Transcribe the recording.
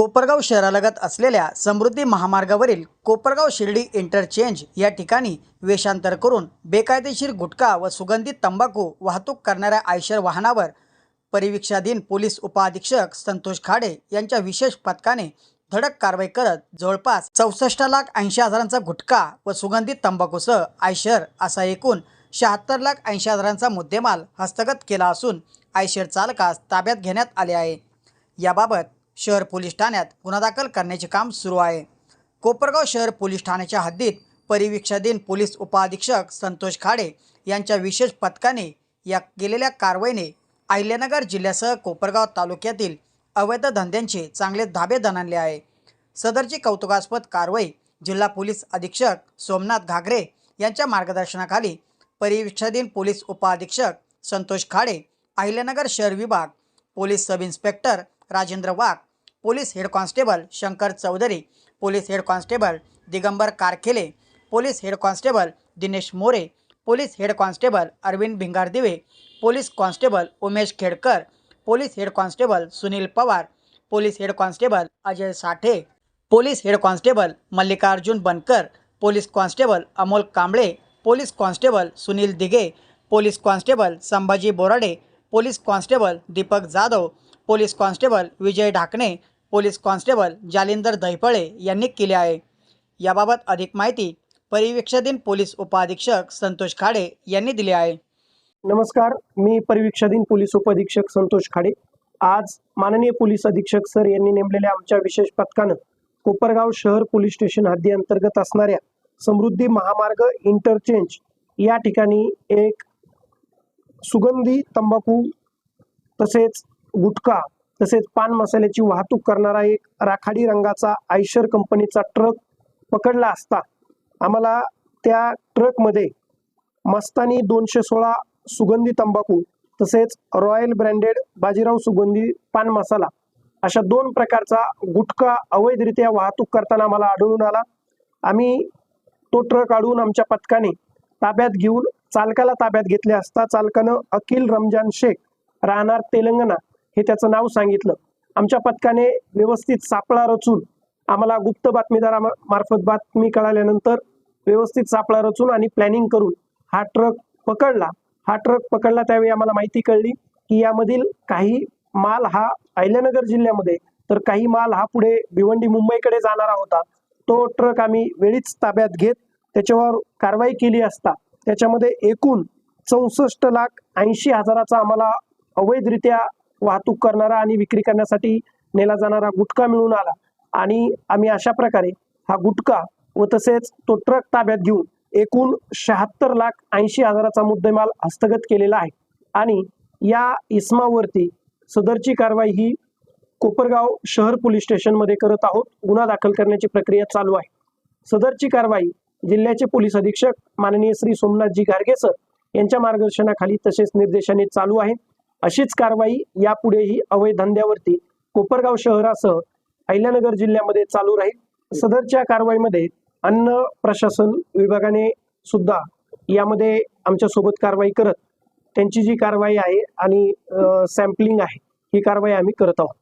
कोपरगाव शहरालगत असलेल्या समृद्धी महामार्गावरील कोपरगाव शिर्डी इंटरचेंज या ठिकाणी वेषांतर करून बेकायदेशीर गुटखा व सुगंधित तंबाखू वाहतूक करणाऱ्या आयशर वाहनावर परिवीक्षाधीन पोलीस उपअधीक्षक संतोष खाडे यांच्या विशेष पथकाने धडक कारवाई करत जवळपास चौसष्ट लाख ऐंशी हजारांचा गुटखा व सुगंधित तंबाखूसह आयशर असा एकूण शहात्तर लाख ऐंशी हजारांचा मुद्देमाल हस्तगत केला असून आयशर चालकास ताब्यात घेण्यात आले आहे. याबाबत शहर पोलीस ठाण्यात गुन्हा दाखल करण्याचे काम सुरू आहे. कोपरगाव शहर पोलीस ठाण्याच्या हद्दीत परिवीक्षाधीन पोलीस उपअधीक्षक संतोष खाडे यांच्या विशेष पथकाने या केलेल्या कारवाईने अहिल्यानगर जिल्ह्यासह कोपरगाव तालुक्यातील अवैध धंद्यांचे चांगले धाबे दणाणले आहे. सदरची कौतुकास्पद कारवाई जिल्हा पोलीस अधीक्षक सोमनाथ घागरे यांच्या मार्गदर्शनाखाली परिवीक्षाधीन पोलीस उपअधीक्षक संतोष खाडे अहिल्यानगर शहर विभाग police sub inspector Rajendra Wagh police head constable Shankar Chaudhari police head constable Digambar Karkhele police head constable Dinesh More police head constable Arvind Bhingardive police constable Umesh Khedkar police head constable Sunil Pawar police head constable Ajay Sathe police head constable Mallikarjun Bankar police constable Amol Kamble police constable Sunil Dighe police constable Sambhaji Borade police constable Deepak Jadhav police constable Vijay Dhakane police constable Jalindar Dahiphale यांनी केले आहे. याबाबत अधिक माहिती परिवीक्षाधीन police उपअधीक्षक संतोष खाडे यांनी दिली आहे. नमस्कार मी परिवीक्षाधीन पोलीस उपअधीक्षक संतोष खाडे. आज माननीय पोलीस अधीक्षक सर यांनी नेमलेल्या आमच्या विशेष पथकानं कोपरगाव शहर पोलीस स्टेशन हद्दी अंतर्गत असणाऱ्या समृद्धी महामार्ग इंटरचेंज या ठिकाणी एक सुगंधी तंबाखू तसेच गुटखा तसेच पान मसाल्याची वाहतूक करणारा एक राखाडी रंगाचा आयशर कंपनीचा ट्रक पकडला असता आम्हाला त्या ट्रकमध्ये मस्तानी दोनशे सोळा सुगंधी तंबाखू तसेच रॉयल ब्रँडेड बाजीराव सुगंधी पान मसाला अशा दोन प्रकारचा गुटखा अवैधरित्या वाहतूक करताना आम्हाला आढळून आला. आम्ही तो ट्रक अडवून आमच्या पथकाने ताब्यात घेऊन चालकाला ताब्यात घेतले असता चालकानं अखिल रमजान शेख राहणार तेलंगणा हे त्याचं नाव सांगितलं. आमच्या पथकाने व्यवस्थित सापळा रचून आम्हाला गुप्त बातमीदारा मार्फत बातमी कळाल्यानंतर व्यवस्थित सापळा रचून आणि प्लॅनिंग करून हा ट्रक पकडला. हा ट्रक पकडला त्यावेळी आम्हाला माहिती कळली की यामधील काही माल हा अहिल्यानगर जिल्ह्यामध्ये तर काही माल हा पुढे भिवंडी मुंबईकडे जाणारा होता. तो ट्रक आम्ही वेळीच ताब्यात घेत त्याच्यावर कारवाई केली असता. त्याच्यामध्ये एकूण चौसष्ट लाख ऐंशी हजाराचा आम्हाला अवैधरित्या वाहतूक करणारा आणि विक्री करण्यासाठी नेला जाणारा गुटखा मिळून आला. आणि आम्ही अशा प्रकारे हा गुटखा व तसेच तो ट्रक ताब्यात घेऊन एकूण शहात्तर लाख ऐंशी हजाराचा मुद्देमाल हस्तगत केलेला आहे. आणि या इस्मावरती सदरची कारवाई ही कोपरगाव शहर पोलीस स्टेशनमध्ये करत आहोत. गुन्हा दाखल करण्याची प्रक्रिया चालू आहे. सदरची कारवाई जिल्ह्याचे पोलीस अधीक्षक माननीय श्री सोमनाथजी गारगे सर यांच्या मार्गदर्शनाखाली तसेच निर्देशाने चालू आहे. अशीच कारवाई यापुढेही अवैध धंद्यावरती कोपरगाव शहरासह अहिल्यानगर जिल्ह्यामध्ये चालू राहील. सदरच्या कारवाईमध्ये अन्न प्रशासन विभागाने सुद्धा यामध्ये आमच्यासोबत कारवाई करत त्यांची जी कारवाई आहे आणि सॅम्पलिंग आहे ही कारवाई आम्ही करत आहोत.